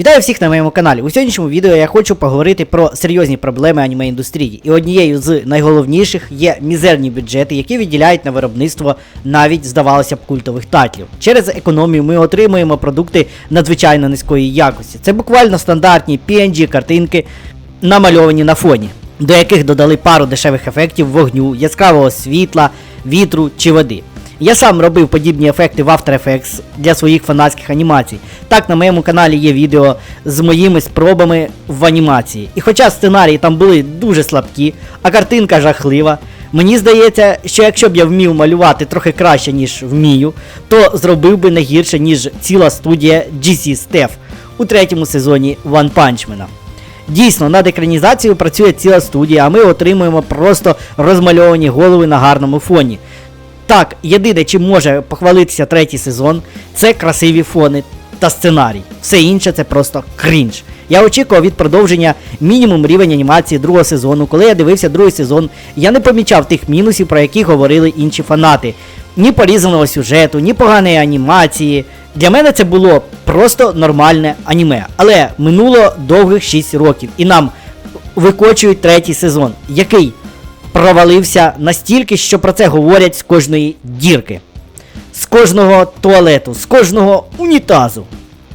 Вітаю всіх на моєму каналі. У сьогоднішньому відео я хочу поговорити про серйозні проблеми аніме індустрії. І однією з найголовніших є мізерні бюджети, які відділяють на виробництво навіть, здавалося б, культових татлів. Через економію ми отримуємо продукти надзвичайно низької якості. Це буквально стандартні PNG картинки, намальовані на фоні, до яких додали пару дешевих ефектів вогню, яскравого світла, вітру чи води. Я сам робив подібні ефекти в After Effects для своїх фанатських анімацій. Так, на моєму каналі є відео з моїми спробами в анімації. І хоча сценарії там були дуже слабкі, а картинка жахлива, мені здається, що якщо б я вмів малювати трохи краще, ніж вмію, то зробив би не гірше, ніж ціла студія GC Steph у третьому сезоні One Punch Man. Дійсно, над екранізацією працює ціла студія, а ми отримуємо просто розмальовані голови на гарному фоні. Так, єдине, чим може похвалитися третій сезон, це красиві фони та сценарій. Все інше це просто крінж. Я очікував від продовження мінімум рівень анімації другого сезону. Коли я дивився другий сезон, я не помічав тих мінусів, про які говорили інші фанати. Ні порізаного сюжету, ні поганої анімації. Для мене це було просто нормальне аніме. Але минуло довгих 6 років, і нам викочують третій сезон, який провалився настільки, що про це говорять з кожної дірки, з кожного туалету, з кожного унітазу.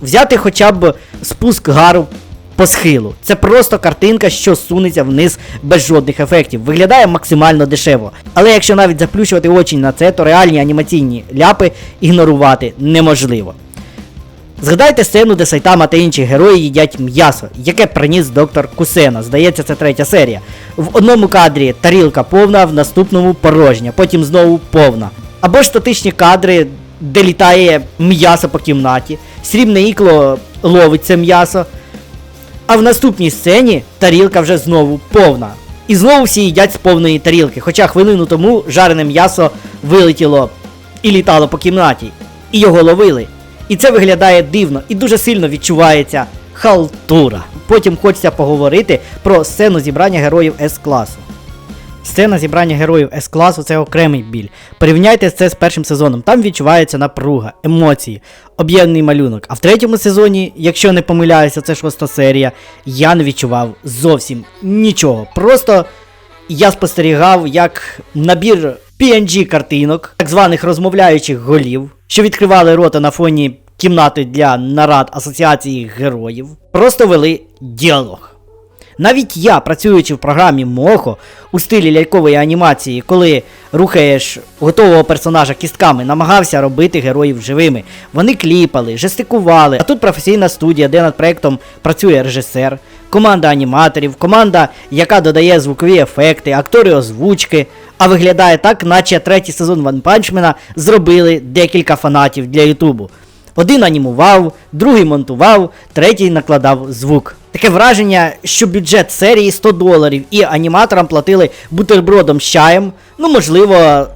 Взяти хоча б спуск гару по схилу. Це просто картинка, що сунеться вниз без жодних ефектів. Виглядає максимально дешево. Але якщо навіть заплющувати очі на це, то реальні анімаційні ляпи ігнорувати неможливо. Згадайте сцену, де Сайтама та інші герої їдять м'ясо, яке приніс доктор Кусена. Здається, це третя серія. В одному кадрі тарілка повна, в наступному порожня, потім знову повна. Або ж статичні кадри, де літає м'ясо по кімнаті, срібне ікло ловить це м'ясо. А в наступній сцені тарілка вже знову повна. І знову всі їдять з повної тарілки, хоча хвилину тому жарене м'ясо вилетіло і літало по кімнаті, і його ловили. І це виглядає дивно і дуже сильно відчувається халтура. Потім хочеться поговорити про сцену зібрання героїв С-класу. Сцена зібрання героїв С-класу це окремий біль. Порівняйте це з першим сезоном. Там відчувається напруга, емоції, об'єднаний малюнок. А в третьому сезоні, якщо не помиляюся, це шоста серія, я не відчував зовсім нічого. Просто я спостерігав, як набір PNG картинок, так званих розмовляючих голів, що відкривали рота на фоні кімнати для нарад Асоціації героїв, просто вели діалог. Навіть я, працюючи в програмі Мохо у стилі лялькової анімації, коли рухаєш готового персонажа кістками, намагався робити героїв живими. Вони кліпали, жестикували. А тут професійна студія, де над проектом працює режисер, команда аніматорів, команда, яка додає звукові ефекти, актори озвучки. А виглядає так, наче третій сезон Punch зробили декілька фанатів для Ютубу. Один анімував, другий монтував, третій накладав звук. Таке враження, що бюджет серії 100 доларів і аніматорам платили бутербродом з чаєм, ну можливо,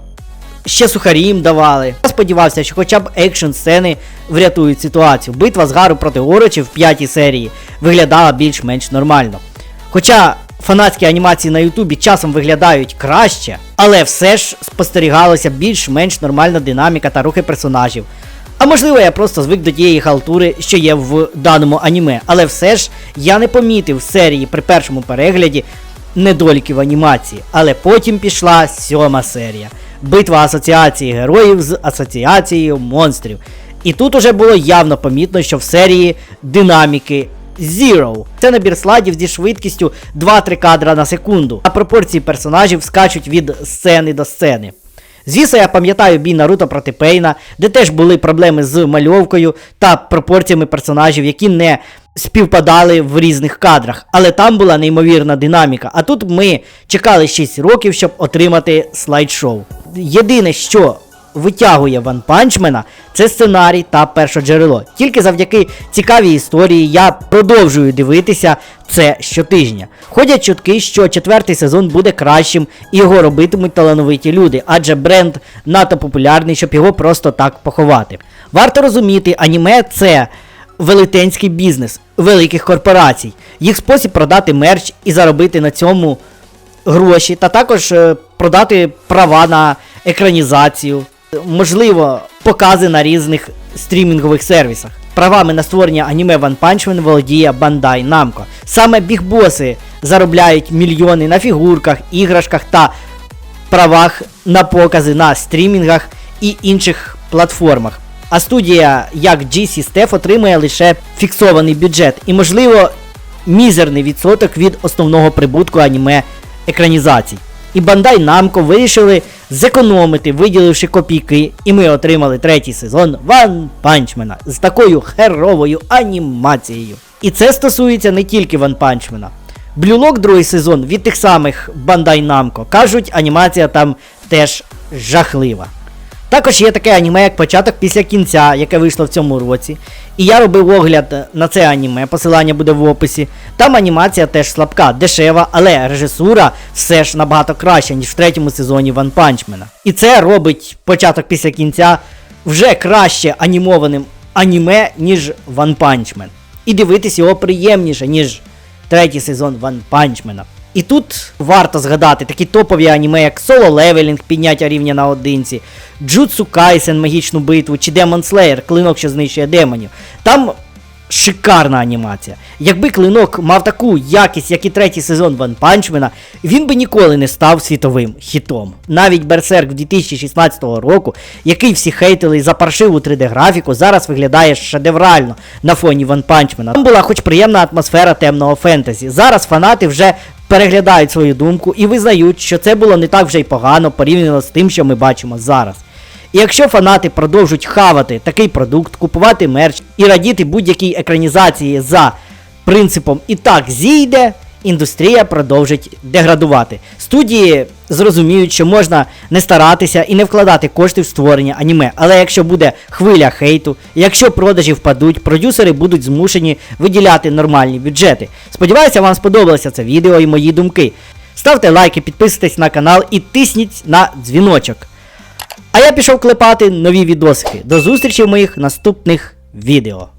ще сухарі їм давали. Я сподівався, що хоча б екшн сцени врятують ситуацію. Битва з Гару проти Орочі в п'ятій серії виглядала більш-менш нормально. Хоча фанатські анімації на Ютубі часом виглядають краще, але все ж спостерігалося більш-менш нормальна динаміка та рухи персонажів. А можливо, я просто звик до тієї халтури, що є в даному аніме, але все ж я не помітив серії при першому перегляді недоліків анімації. Але потім пішла сьома серія. Битва асоціації героїв з асоціацією монстрів. І тут уже було явно помітно, що в серії динаміки Zero. Це набір слайдів зі швидкістю 2-3 кадра на секунду, а пропорції персонажів скачуть від сцени до сцени. Звісно, я пам'ятаю бій Наруто проти Пейна, де теж були проблеми з мальовкою та пропорціями персонажів, які не співпадали в різних кадрах. Але там була неймовірна динаміка. А тут ми чекали 6 років, щоб отримати слайд-шоу. Єдине, що витягує Ван Панчмена, це сценарій та першоджерело. Тільки завдяки цікавій історії я продовжую дивитися це щотижня. Ходять чутки, що четвертий сезон буде кращим і його робитимуть талановиті люди, адже бренд надто популярний, щоб його просто так поховати. Варто розуміти, аніме це велетенський бізнес великих корпорацій. Їх спосіб продати мерч і заробити на цьому гроші, та також е, продати права на екранізацію, можливо, покази на різних стрімінгових сервісах. правами на створення аніме One Punch Man володіє Bandai Namco. Саме бігбоси заробляють мільйони на фігурках, іграшках та правах на покази на стрімінгах і інших платформах. А студія, як GC Steph, отримує лише фіксований бюджет і, можливо, мізерний відсоток від основного прибутку аніме екранізацій. І Бандай Намко вирішили зекономити, виділивши копійки, і ми отримали третій сезон Punch Man з такою херовою анімацією. І це стосується не тільки Punch Man. Blue другий сезон від тих самих Бандай Намко. Кажуть, анімація там теж жахлива. Також є таке аніме, як початок після кінця, яке вийшло в цьому році. І я робив огляд на це аніме, посилання буде в описі. Там анімація теж слабка, дешева, але режисура все ж набагато краща, ніж в третьому сезоні Punch Man. І це робить початок після кінця вже краще анімованим аніме, ніж Punch Man. І дивитись його приємніше, ніж третій сезон Punch Man. І тут варто згадати такі топові аніме, як Соло Левелінг, підняття рівня на одинці, Джуцу Кайсен магічну битву, чи Демон Слеєр, клинок, що знищує демонів. Там шикарна анімація. Якби клинок мав таку якість, як і третій сезон Punch Man, він би ніколи не став світовим хітом. Навіть Берсерк 2016 року, який всі хейтили за паршиву 3D-графіку, зараз виглядає шедеврально на фоні Punch Man. Там була хоч приємна атмосфера темного фентезі. Зараз фанати вже переглядають свою думку і визнають, що це було не так вже й погано порівняно з тим, що ми бачимо зараз. І якщо фанати продовжують хавати такий продукт, купувати мерч і радіти будь-якій екранізації за принципом і так зійде, індустрія продовжить деградувати. Студії зрозуміють, що можна не старатися і не вкладати кошти в створення аніме. Але якщо буде хвиля хейту, якщо продажі впадуть, продюсери будуть змушені виділяти нормальні бюджети. Сподіваюся, вам сподобалося це відео і мої думки. Ставте лайки, підписуйтесь на канал і тисніть на дзвіночок. А я пішов клепати нові відосики. До зустрічі в моїх наступних відео.